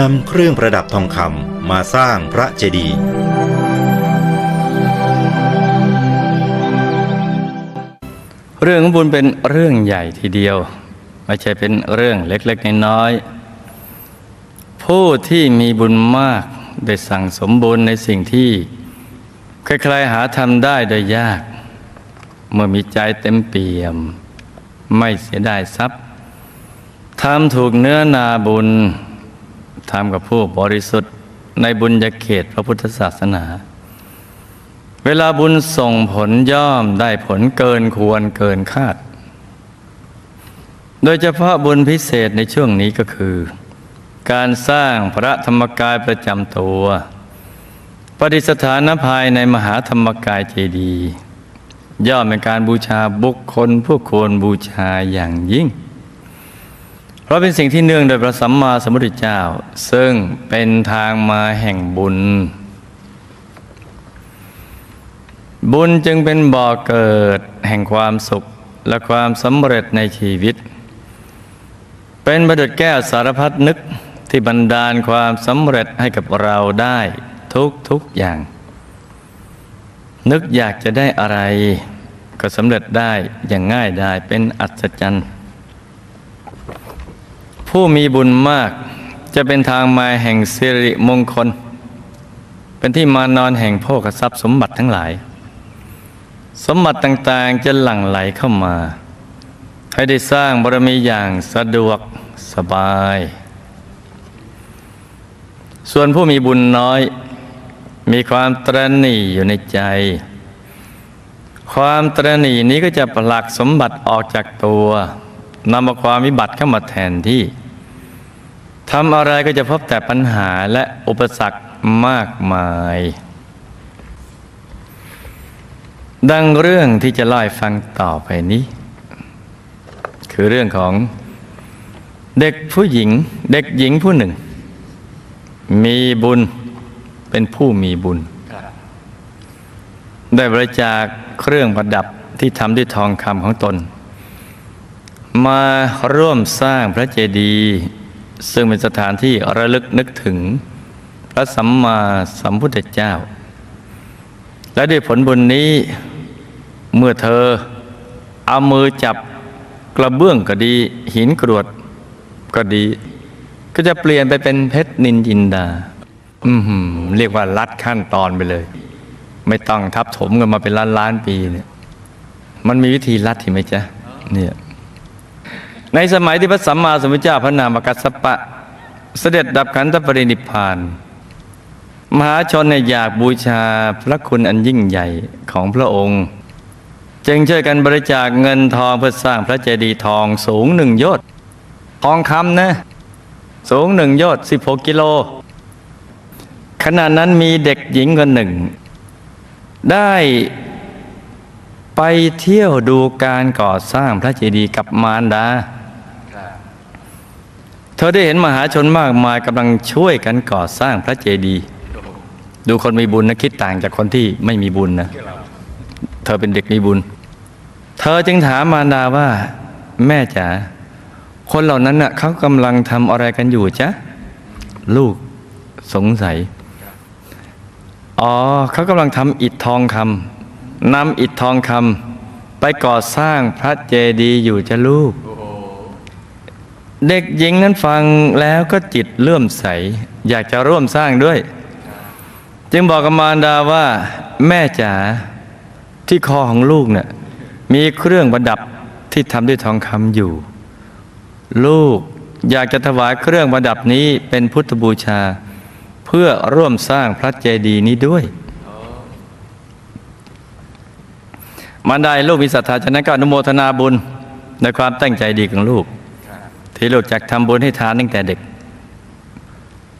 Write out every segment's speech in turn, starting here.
นำเครื่องประดับทองคำมาสร้างพระเจดีย์เรื่องของบุญเป็นเรื่องใหญ่ทีเดียว ไม่ใช่เป็นเรื่องเล็กๆน้อยๆผู้ที่มีบุญมากได้สั่งสมบุญในสิ่งที่ใครๆหาทำได้โดยยาก เมื่อมีใจเต็มเปี่ยม ไม่เสียดายทรัพย์ทำถูกเนื้อนาบุญ ทำกับผู้บริสุทธิ์ในบุญญาเขตพระพุทธศาสนา เวลาบุญส่งผลย่อมได้ผลเกินควรเกินคาด โดยเฉพาะบุญพิเศษในช่วงนี้ก็คือ การสร้างพระธรรมกายประจำตัวประดิษฐานภายในมหาธรรมกายเจดีย์ย่อมเป็นการบูชาบุคคลผู้ควรบูชาอย่างยิ่ง เพราะเป็นสิ่งที่เนื่องโดยพระสัมมาสัมพุทธเจ้า ซึ่งเป็นทางมาแห่งบุญ บุญจึงเป็นบ่อเกิดแห่งความสุขและความสำเร็จในชีวิต เป็นประดุจแก้วสารพัดนึกที่บันดาลความสำเร็จให้กับเราได้ทุกทุกอย่าง นึกอยากจะได้อะไร ก็สำเร็จได้อย่างง่ายได้เป็นอัศจรรย์ ผู้มีบุญมากจะเป็นทางมาแห่งสิริมงคล เป็นที่มานอนแห่งโภคทรัพย์สมบัติทั้งหลาย สมบัติต่างๆจะหลั่งไหลเข้ามา ให้ได้สร้างบารมีอย่างสะดวกสบาย ส่วนผู้มีบุญน้อย มีความตรณีอยู่ในใจ ความตรณีนี้ก็จะผลักสมบัติออกจากตัวนำมาความวิบัติเข้ามาแทนที่ ทำอะไรก็จะพบแต่ปัญหาและอุปสรรคมากมาย ดังเรื่องที่จะเล่าให้ฟังต่อไปนี้ คือเรื่องของเด็กผู้หญิง เด็กหญิงผู้หนึ่ง มีบุญเป็นผู้มีบุญ ได้บริจาคเครื่องประดับที่ทำด้วยทองคำของตน มาร่วมสร้างพระเจดีย์ ซึ่งเป็นสถานที่ระลึกนึกถึง พระสัมมาสัมพุทธเจ้า และด้วยผลบุญนี้เมื่อเธอเอามือจับกระเบื้องก็ดี หินกรวดก็ดี ก็จะเปลี่ยนไปเป็นเพชรนินจินดา อืมหืมเรียกว่าลัดขั้นตอนไปเลย ไม่ต้องทับถมกันมาเป็นล้านล้านปีเนี่ย มันมีวิธีลัดที่ไหมจ๊ะเนี่ย ในสมัยที่พระสัมมาสัมพุทธเจ้าพระนามกัสสปะ เสด็จดับขันธปรินิพาน มหาชนเนี่ยอยากบูชาพระคุณอันยิ่งใหญ่ของพระองค์ จึงช่วยกันบริจาคเงินทองเพื่อสร้างพระเจดีย์ทองสูงหนึ่งยอดทองคำนะสูงหนึ่งยอดสิบหกกิโล ขณะนั้นมีเด็กหญิงคนหนึ่ง ได้ไปเที่ยวดูการก่อสร้างพระเจดีย์กับมารดา เธอได้เห็นมหาชนมากมายกำลังช่วยกันก่อสร้างพระเจดีย์ดูคนมีบุญนะคิดต่างจากคนที่ไม่มีบุญนะเธอเป็นเด็กมีบุญ เธอจึงถามมารดาว่า แม่จ๋าคนเหล่านั้นน่ะเขากำลังทำอะไรกันอยู่จ๊ะลูกสงสัย อ๋อเขากำลังทำอิฐทองคำนำอิฐทองคำไปก่อสร้างพระเจดีย์อยู่จ้ะลูก เด็กหญิงนั้นฟังแล้วก็จิตเลื่อมใส อยากจะร่วมสร้างด้วย จึงบอกกับมารดาว่า แม่จ๋าที่คอของลูกเนี่ยมีเครื่องประดับที่ทำด้วยทองคำอยู่ ลูกอยากจะถวายเครื่องประดับนี้เป็นพุทธบูชา เพื่อร่วมสร้างพระเจดีย์นี้ด้วยมารดาลูกมีศรัทธาฉะนั้นก็อนุโมทนาบุญในความตั้งใจดีของลูก ที่ลูกจักทำบุญให้ทานตั้งแต่เด็ก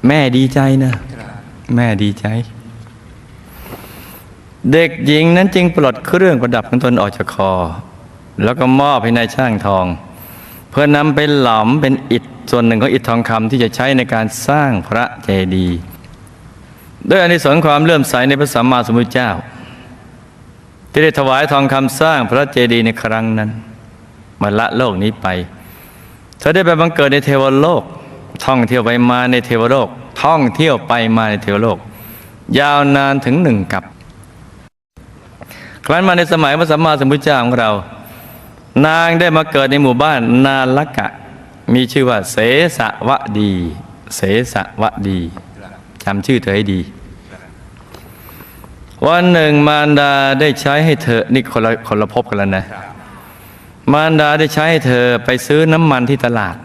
แม่ดีใจนะ แม่ดีใจ เด็กหญิงนั้นจึงปลดเครื่องประดับของตนออกจากคอ แล้วก็มอบให้นายช่างทอง เพื่อนำไปหลอมเป็นอิฐส่วนหนึ่งของอิฐทองคำที่จะใช้ในการสร้างพระเจดีย์ด้วยอนิสงส์ความเลื่อมใสในพระสัมมาสัมพุทธเจ้า ที่ได้ถวายทองคำสร้างพระเจดีย์ในครั้งนั้นมาละโลกนี้ไป ธอได้ไปบังเกิดในเทวโลก ท่องเที่ยวไปมาในเทวโลก ท่องเที่ยวไปมาในเทวโลก ยาวนานถึงหนึ่งกับ ครั้นมาในสมัยพระสัมมาสัมพุทธเจ้าของเรา นางได้มาเกิดในหมู่บ้านนาลกะ มีชื่อว่า เสสะวะดี เสสะวะดีจำชื่อเธอให้ดี วันหนึ่งมารดาได้ใช้ให้เธอนี่คนละคนละภพกันแล้วนะ มารดาได้ใช้ใเธอไปซื้อน้ำมันที่ตลาด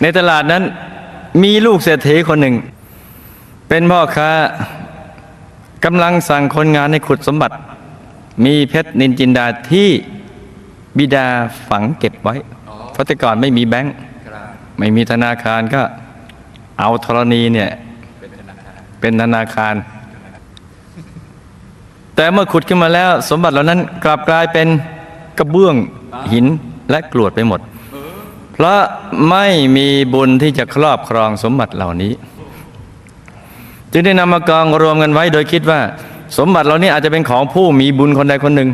ในตลาดนั้นมีลูกเศรษฐีคนหนึ่ง เป็นพ่อค้ากำลังสั่งคนงานให้ขุดสมบัติ มีเพชรนินจินดาที่บิดาฝังเก็บไว้เพราะแต่ก่อนไม่มีแบงค์ไม่มีธนาคารก็เอาธรณีเนี่ยเป็นธนาคาร แต่เมื่อขุดขึ้นมาแล้ว สมบัติเหล่านั้นกลับกลายเป็น ระเบื้องหินและกรวดไปหมด เพราะไม่มีบุญที่จะครอบครองสมบัติเหล่านี้ จึงได้นำมากองรวมกันไว้โดยคิดว่า สมบัติเหล่านี้อาจจะเป็นของผู้มีบุญคนใดคนหนึ่ง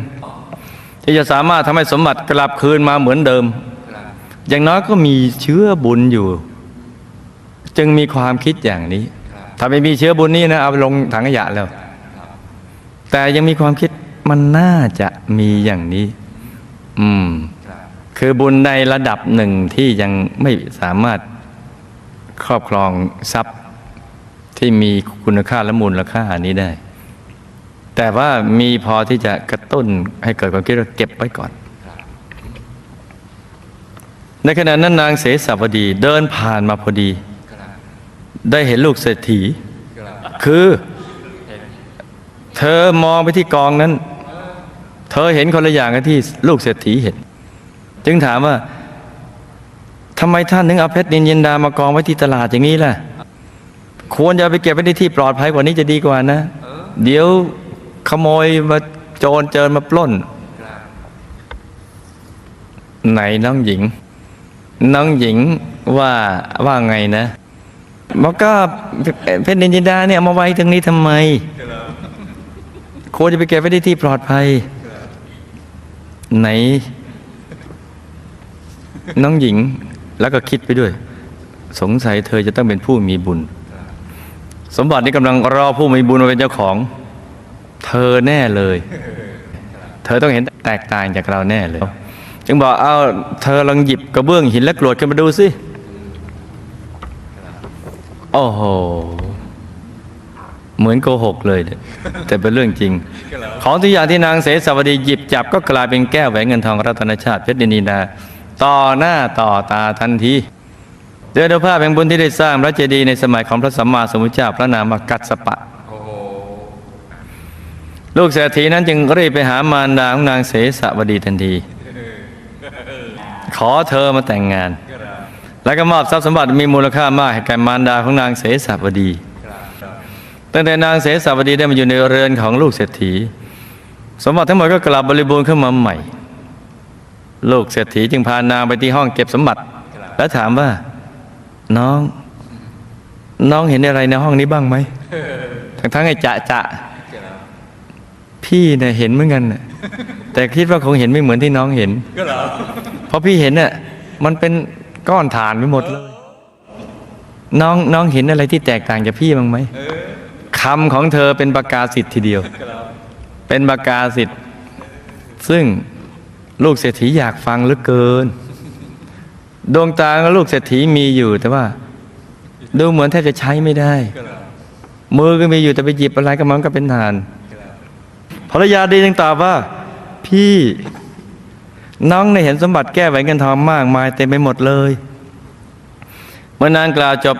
ที่จะสามารถทำให้สมบัติกลับคืนมาเหมือนเดิม อย่างน้อยก็มีเชื้อบุญอยู่ จึงมีความคิดอย่างนี้ ถ้าไม่มีเชื้อบุญนี้นะเอาไปลงถังขยะแล้ว แต่ยังมีความคิดมันน่าจะมีอย่างนี้ อืมคือบุญในระดับหนึ่งที่ยังไม่สามารถครอบครองทรัพย์ที่มีคุณค่าและมูลค่าอันนี้ได้ แต่ว่ามีพอที่จะกระตุ้นให้เกิดความคิดว่าเก็บไว้ก่อน ในขณะนั้นนางเสสาวดีเดินผ่านมาพอดี ได้เห็นลูกเศรษฐี คือ เธอมองไปที่กองนั้น เธอเห็นคนละอย่างกับที่ลูกเศรษฐีเห็น จึงถามว่าทำไมท่านถึงเอาเพชรนินยินดามากองไว้ที่ตลาดอย่างนี้ล่ะ ควรจะไปเก็บไว้ในที่ปลอดภัยกว่านี้จะดีกว่านะ เดี๋ยวขโมยมาโจรเจอมาปล้น ไหนน้องหญิง น้องหญิงว่าว่าไงนะบอกก็เพชรนินจินดาเนี่ยเอามาไว้ตรงนี้ทำไม ควรจะไปเก็บไว้ในที่ปลอดภัย ไหน น้องหญิงแล้วก็คิดไปด้วย สงสัยเธอจะต้องเป็นผู้มีบุญ สมบัตินี้กำลังรอผู้มีบุญมาเป็นเจ้าของ เธอแน่เลย เธอต้องเห็นแตกต่างจากเราแน่เลย จึงบอกเอาเธอลองหยิบกระเบื้องหินและกรวดขึ้นมาดูสิโอ้โห เหมือนโกหกเลยเนี่ยแต่เป็นเรื่องจริง ของทุกอย่างที่นางเสสวดีหยิบจับก็กลายเป็นแก้วแหวนเงินทองรัตนชาติเพชรดินีดาต่อหน้าต่อตาทันทีโดยอนุภาพแห่งบุญที่ได้สร้างพระเจดีย์ในสมัยของพระสัมมาสัมพุทธเจ้าพระนามว่ากัสสปะ ลูกเศรษฐีนั้นจึงรีบไปหามารดาของนางเสสวดีทันที ขอเธอมาแต่งงาน แล้วก็มอบทรัพย์สมบัติมีมูลค่ามากให้แก่มารดาของนางเสสวดี ตั้งแต่นางเสสาวดีได้มาอยู่ในเรือนของลูกเศรษฐี สมบัติทั้งหมดก็กลับบริบูรณ์ขึ้นมาใหม่ ลูกเศรษฐีจึงพานางไปที่ห้องเก็บสมบัติ แล้วถามว่า น้อง น้องเห็นอะไรในห้องนี้บ้างไหมทั้งทั้งๆไอ้จะจะพี่เนี่ยเห็นเหมือนกันน่ะแต่คิดว่าคงเห็นไม่เหมือนที่น้องเห็นเพราะพี่เห็นน่ะมันเป็นก้อนฐานไปหมดเลยน้องน้องเห็นอะไรที่แตกต่างจากพี่บ้างไหม คำของเธอเป็นประกาศสิทธิ์ทีเดียว เป็นประกาศสิทธิ์ซึ่งลูกเศรษฐีอยากฟังเหลือเกิน ดวงตาของลูกเศรษฐีมีอยู่แต่ว่า ดูเหมือนแทบจะใช้ไม่ได้ มือก็มีอยู่แต่ไปหยิบอะไรก็มันก็เป็นฐานภรรยาดีจึงตอบว่า พี่น้องได้เห็นสมบัติแก้วแหวนเงินทองมากมายเต็มไปหมดเลย เมื่อนางกล่าวจบ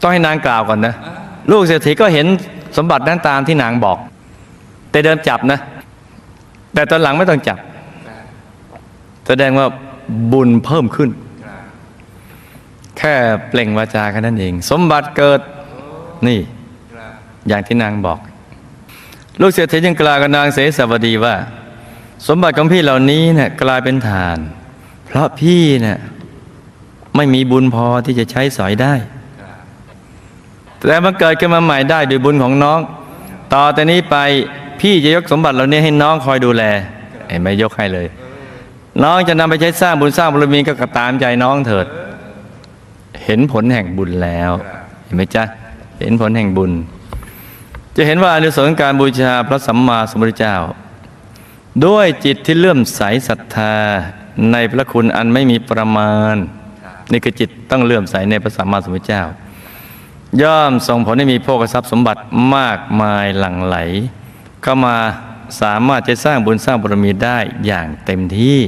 ต้องให้นางกล่าวก่อนนะ ลูกเศรษฐีก็เห็นสมบัตินั้นตามที่นางบอก แต่เดิมจับนะ แต่ตอนหลังไม่ต้องจับ แสดงว่าบุญเพิ่มขึ้น แค่เปล่งวาจาแค่นั้นเอง สมบัติเกิดนี่อย่างที่นางบอก ลูกเศรษฐียังกล่าวกับนางเสสวดีว่า สมบัติของพี่เหล่านี้เนี่ยกลายเป็นฐาน เพราะพี่เนี่ยไม่มีบุญพอที่จะใช้สอยได้ แต่มันเกิดขึ้นมาใหม่ได้ด้วยบุญของน้อง ต่อแต่นี้ไปพี่จะยกสมบัติเหล่านี้ให้น้องคอยดูแลเห็นไหมยกให้เลย น้องจะนำไปใช้สร้างบุญสร้างบารมีก็ตามใจน้องเถิด เห็นผลแห่งบุญแล้ว เห็นไหมจ๊ะเห็นผลแห่งบุญ จะเห็นว่าอนิสงการบูชาพระสัมมาสัมพุทธเจ้า ด้วยจิตที่เลื่อมใสศรัทธาในพระคุณอันไม่มีประมาณ นี่คือจิตต้องเลื่อมใสในพระสัมมาสัมพุทธเจ้า ย่อมส่งผลให้มีโภคทรัพย์สมบัติมากมายหลั่งไหล เข้ามาสามารถจะสร้างบุญสร้างบารมีได้อย่างเต็มที่